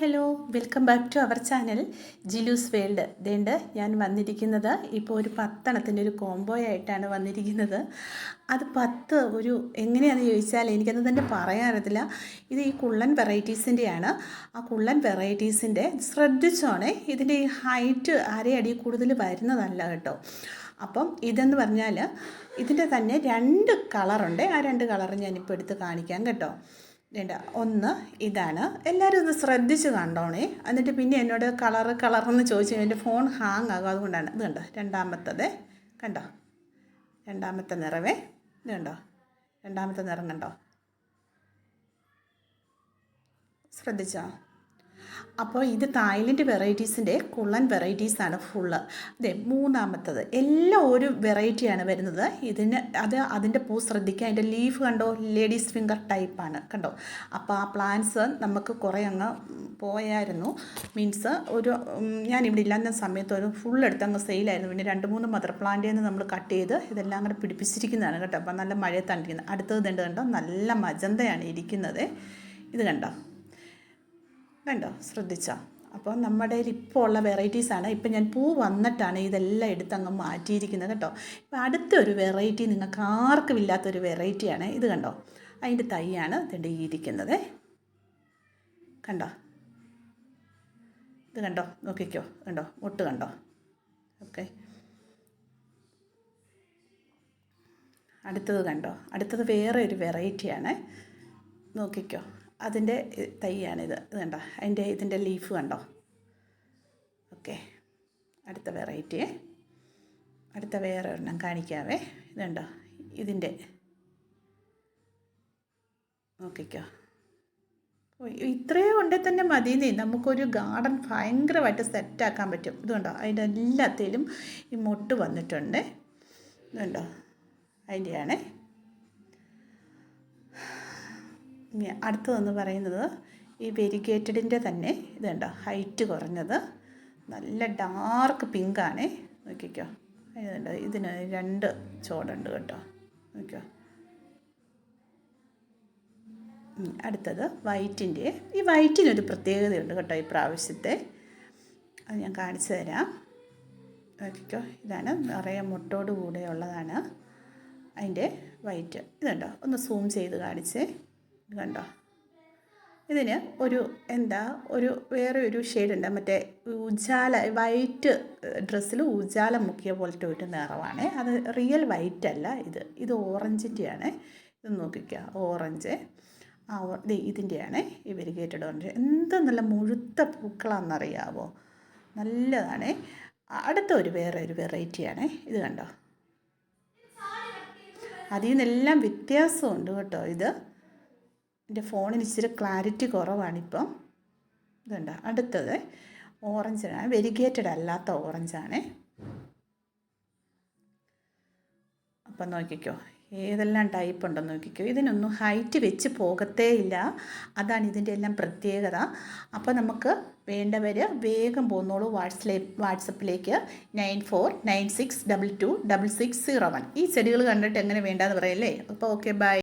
Hello welcome back to our channel Jilu's world. ഇതേണ്ട് ഞാൻ വന്നിരിക്കുന്നത് ഇപ്പോൾ ഒരു പത്തെണ്ണത്തിന്റെ ഒരു കോംബോ ആയിട്ടാണ് വന്നിരിക്കുന്നത്. അത് പത്ത് ഒരു എങ്ങനെയാണെന്ന് ചോദിച്ചാൽ എനിക്കത് തന്നെ പറയാൻ അറിയത്തില്ല. ഇത് ഈ കുള്ളൻ വെറൈറ്റീസിന്റെയാണ്. ആ കുള്ളൻ വെറൈറ്റീസിന്റെ ശ്രദ്ധിച്ചോണേ ഇതിന്റെ ഈ ഹൈറ്റ് അരയടി കൂടുതൽ വരുന്നതല്ല കേട്ടോ. അപ്പം ഇതെന്ന് പറഞ്ഞാൽ ഇതിന്റെ തന്നെ രണ്ട് കളറുണ്ട്. ആ രണ്ട് കളർ ഞാനിപ്പോൾ എടുത്ത് കാണിക്കാം കേട്ടോ. വേണ്ട. ഒന്ന് ഇതാണ്. എല്ലാവരും ഒന്ന് ശ്രദ്ധിച്ച് കണ്ടോണേ. എന്നിട്ട് പിന്നെ എന്നോട് കളറ് കളറെന്ന് ചോദിച്ചു എന്റെ ഫോൺ ഹാങ് ആകും. അതുകൊണ്ടാണ്. ഇത് കണ്ടോ? രണ്ടാമത്തത്. കണ്ടോ? രണ്ടാമത്തെ നിറവേ. ഇത് കണ്ടോ? രണ്ടാമത്തെ നിറം കണ്ടോ? ശ്രദ്ധിച്ചോ? അപ്പോൾ ഇത് തായ്ലൻഡ് വെറൈറ്റീസിന്റെ കുള്ളൻ വെറൈറ്റീസാണ് ഫുള്ള്. അതെ മൂന്നാമത്തത്. എല്ലാം ഒരു വെറൈറ്റിയാണ് വരുന്നത്. ഇതിന് അത് അതിന്റെ പൂ ശ്രദ്ധിക്കുക. അതിന്റെ ലീഫ് കണ്ടോ? ലേഡീസ് ഫിംഗർ ടൈപ്പാണ്. കണ്ടോ? അപ്പോൾ ആ പ്ലാന്റ്സ് നമുക്ക് കുറേ അങ്ങ് പോയായിരുന്നു. മീൻസ് ഒരു ഞാൻ ഇവിടെ ഇല്ലാത്ത സമയത്ത് ഒരു ഫുൾ എടുത്ത് അങ്ങ് സെയിലായിരുന്നു. പിന്നെ രണ്ട് മൂന്ന് മദർ പ്ലാന്റിൽ നിന്ന് നമ്മൾ കട്ട് ചെയ്ത് ഇതെല്ലാം കൂടെ പിടിപ്പിച്ചിരിക്കുന്നതാണ് കേട്ടോ. അപ്പോൾ നല്ല മഴയത്താണ് ഇരിക്കുന്നത്. അടുത്തത് കണ്ടോ? നല്ല മജന്തയാണ് ഇരിക്കുന്നത്. ഇത് കണ്ടോ? കണ്ടോ? ശ്രദ്ധിച്ചോ? അപ്പോൾ നമ്മുടെ ഇപ്പോൾ ഉള്ള വെറൈറ്റീസാണ് ഇപ്പം ഞാൻ പൂ വന്നിട്ടാണ് ഇതെല്ലാം എടുത്ത് അങ്ങ് മാറ്റിയിരിക്കുന്നത് കേട്ടോ. ഇപ്പം അടുത്തൊരു വെറൈറ്റി നിങ്ങൾക്ക് ആർക്കും ഇല്ലാത്തൊരു വെറൈറ്റിയാണ് ഇത് കണ്ടോ? അതിന്റെ തൈയാണ് ഇരിക്കുന്നത് കണ്ടോ? ഇത് കണ്ടോ? നോക്കിക്കോ. കണ്ടോ? മുട്ട് കണ്ടോ? ഓക്കെ. അടുത്തത് കണ്ടോ? അടുത്തത് വേറെ ഒരു വെറൈറ്റിയാണ് നോക്കിക്കോ. അതിന്റെ തൈയാണിത്. ഇത് കണ്ടോ? അതിന്റെ ഇതിന്റെ ലീഫ് കണ്ടോ? ഓക്കെ. അടുത്ത വെറൈറ്റി അടുത്ത വേറെ ഒരെണ്ണം കാണിക്കാവേ ഇതുണ്ടോ ഇതിന്റെ. നോക്കിക്കോ. ഇത്രയും ഉണ്ടെങ്കിൽ തന്നെ മതിയെന്നേ നമുക്കൊരു ഗാർഡൻ ഭയങ്കരമായിട്ട് സെറ്റാക്കാൻ പറ്റും. ഇതുണ്ടോ അതിന്റെ എല്ലാത്തിലും ഈ മൊട്ട് വന്നിട്ടുണ്ട്. ഇതുണ്ടോ അതിന്റെയാണേ. അടുത്തതെന്ന് പറയുന്നത് ഈ വെരിഗേറ്റഡിന്റെ തന്നെ ഇതുണ്ട് ഹൈറ്റ് കുറഞ്ഞത്. നല്ല ഡാർക്ക് പിങ്കാണേ. നോക്കിക്കോ. ഇതുണ്ട് ഇതിന് രണ്ട് ചോടുണ്ട് കേട്ടോ. നോക്കിയോ അടുത്തത് വൈറ്റിന്റെ. ഈ വൈറ്റിനൊരു പ്രത്യേകതയുണ്ട് കേട്ടോ ഈ പ്രാവശ്യത്തെ. അത് ഞാൻ കാണിച്ചു തരാം. നോക്കിക്കോ ഇതാണ് നിറയെ മുട്ടോട് കൂടെയുള്ളതാണ് അതിന്റെ വൈറ്റ്. ഇതുണ്ടോ ഒന്ന് സൂം ചെയ്ത് കാണിച്ചേ. കണ്ടോ? ഇതിന് ഒരു എന്താ ഒരു വേറെ ഒരു ഷെയ്ഡ് ഉണ്ട് മറ്റേ ഉജാല വൈറ്റ് ഡ്രസ്സിൽ ഉജാല മുക്കിയ പോലത്തെ ഒരു നിറമാണ് അത് റിയൽ വൈറ്റ് അല്ല ഇത് ഇത് ഓറഞ്ചിന്റെയാണ്. ഇത് നോക്കിക്കുക ഓറഞ്ച്. ആ ഇതിന്റെയാണ്. ഈ വെരിഗേറ്റഡ് ഓറഞ്ച് എന്ത് നല്ല മുഴുത്ത പൂക്കളാണെന്നറിയാവോ? നല്ലതാണ്. അടുത്ത ഒരു വേറെ ഒരു വെറൈറ്റിയാണ്. ഇത് കണ്ടോ? അതിൽ നിന്നെല്ലാം വ്യത്യാസമുണ്ട് കേട്ടോ ഇത്. എന്റെ ഫോണിന് ഇച്ചിരി ക്ലാരിറ്റി കുറവാണിപ്പം. ഇതുണ്ട്? അടുത്തത് ഓറഞ്ചാണ്. വെരിഗേറ്റഡ് അല്ലാത്ത ഓറഞ്ചാണ്. അപ്പം നോക്കിക്കോ. ഏതെല്ലാം ടൈപ്പ് ഉണ്ടോ നോക്കിക്കോ. ഇതിനൊന്നും ഹൈറ്റ് വെച്ച് പോകത്തേ ഇല്ല. അതാണ് ഇതിന്റെ എല്ലാം പ്രത്യേകത. അപ്പോൾ നമുക്ക് വേണ്ടവർ വേഗം പോന്നോളൂ വാട്സ്ലേ വാട്സപ്പിലേക്ക്. Nine four nine six double two double six zero one. ഈ ചെടികൾ കണ്ടിട്ട് എങ്ങനെ വേണ്ടാന്ന് പറയല്ലേ? അപ്പോൾ ഓക്കെ ബൈ.